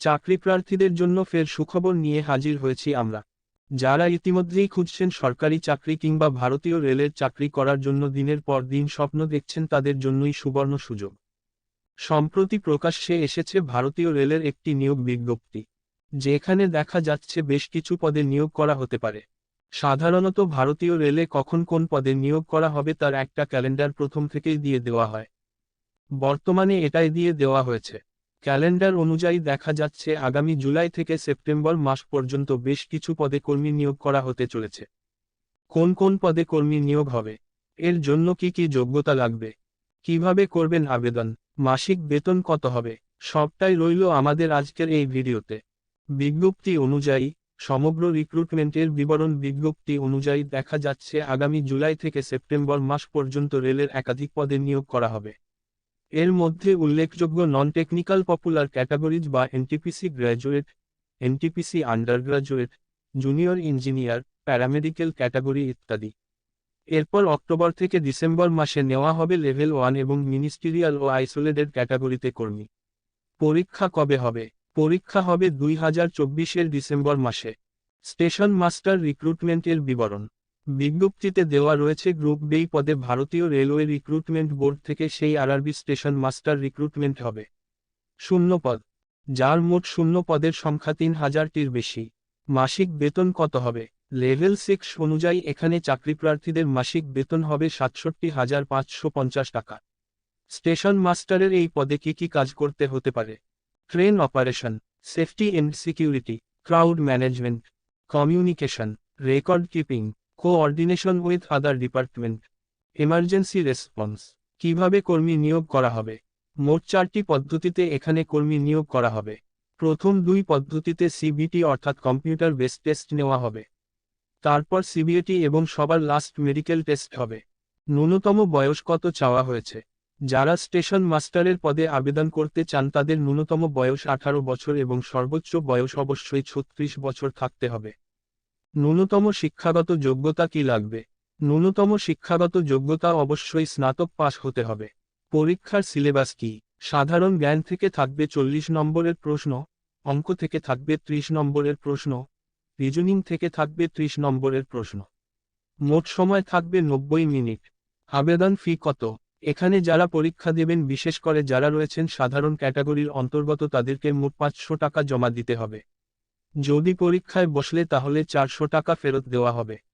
চাকরি প্রার্থীদের জন্য ফের সুখবর নিয়ে হাজির হয়েছি আমরা। যারা ইতিমধ্যেই খুঁজছেন সরকারি চাকরি কিংবা ভারতীয় রেলের চাকরি করার জন্য দিনের পর দিন স্বপ্ন দেখছেন তাদের জন্যই সুবর্ণ সুযোগ। সম্প্রতি প্রকাশ্যে এসেছে ভারতীয় রেলের একটি নিয়োগ বিজ্ঞপ্তি, যেখানে দেখা যাচ্ছে বেশ কিছু পদে নিয়োগ করা হতে পারে। সাধারণত ভারতীয় রেলে কখন কোন পদে নিয়োগ করা হবে তার একটা ক্যালেন্ডার প্রথম থেকেই দিয়ে দেওয়া হয়। বর্তমানে এটাই দিয়ে দেওয়া হয়েছে। ক্যালেন্ডার অনুযায়ী দেখা যাচ্ছে আগামী জুলাই থেকে সেপ্টেম্বর মাস পর্যন্ত বেশ কিছু পদে কর্মী নিয়োগ করা হতে চলেছে। কোন কোন পদে কর্মী নিয়োগ হবে? এর জন্য কি কি যোগ্যতা লাগবে? কীভাবে করবেন আবেদন? মাসিক বেতন কত হবে? সবটাই রইল আমাদের আজকের এই ভিডিওতে। বিজ্ঞপ্তি অনুযায়ী, সমগ্র রিক্রুটমেন্টের বিবরণ বিজ্ঞপ্তি অনুযায়ী দেখা যাচ্ছে আগামী জুলাই থেকে সেপ্টেম্বর মাস পর্যন্ত রেলের একাধিক পদে নিয়োগ করা হবে। এর মধ্যে উল্লেখযোগ্য নন টেকনিক্যাল পপুলার ক্যাটাগরিজ বা NTPC graduate NTPC undergraduate junior engineer paramedical category ইত্যাদি। এরপর অক্টোবর থেকে ডিসেম্বর মাসে নেওয়া হবে লেভেল ওয়ান এবং মিনিস্টেরিয়াল ও আইসোলেটেড ক্যাটাগরিতে কর্মী। পরীক্ষা কবে হবে? পরীক্ষা হবে দুই হাজার চব্বিশের ডিসেম্বর মাসে। স্টেশন মাস্টার রিক্রুটমেন্টের বিবরণ। বিজ্ঞপ্তিতে দেওয়া রয়েছে গ্রুপ বেই পদে ভারতীয় রেলওয়ে রিক্রুটমেন্ট বোর্ড থেকে সেই আরআরবি স্টেশন মাস্টার রিক্রুটমেন্ট হবে। শূন্য পদ। যার মোট শূন্য পদের সংখ্যা তিন হাজারটির বেশি। মাসিক বেতন কত হবে? লেভেল সিক্স অনুযায়ী এখানে চাকরি প্রার্থীদের মাসিক বেতন হবে সাতষট্টি হাজার পাঁচশো পঞ্চাশ টাকা। স্টেশন মাস্টারের এই পদে কি কি কাজ করতে হতে পারে? Train operation, safety and security, crowd management, communication, record keeping coordination with other department emergency response কীভাবে কর্মী নিয়োগ করা হবে? মোট চারটি পদ্ধতিতে এখানে কর্মী নিয়োগ করা হবে। প্রথম দুই পদ্ধতিতে সিবিটি অর্থাৎ কম্পিউটার বেস টেস্ট নেওয়া হবে। তারপর সিবিএটি এবং সবার লাস্ট মেডিকেল টেস্ট হবে। ন্যূনতম বয়স কত চাওয়া হয়েছে? যারা স্টেশন মাস্টারের পদে আবেদন করতে চান তাদের ন্যূনতম বয়স আঠারো বছর এবং সর্বোচ্চ বয়স অবশ্যই ছত্রিশ বছর থাকতে হবে। ন্যূনতম শিক্ষাগত যোগ্যতা কি লাগবে? ন্যূনতম শিক্ষাগত যোগ্যতা অবশ্যই স্নাতক পাস হতে হবে। পরীক্ষার সিলেবাস কি? সাধারণ জ্ঞান থেকে থাকবে চল্লিশ নম্বরের প্রশ্ন, অঙ্ক থেকে থাকবে ত্রিশ নম্বরের প্রশ্ন, রিজনিং থেকে থাকবে ত্রিশ নম্বরের প্রশ্ন। মোট সময় থাকবে নব্বই মিনিট। আবেদন ফি কত? এখানে যারা পরীক্ষা দেবেন, বিশেষ করে যারা রয়েছেন সাধারণ ক্যাটাগরির অন্তর্গত, তাদেরকে মোট পাঁচশো টাকা জমা দিতে হবে। যদি পরীক্ষায় বসলে তাহলে চারশো টাকা ফেরত দেওয়া হবে।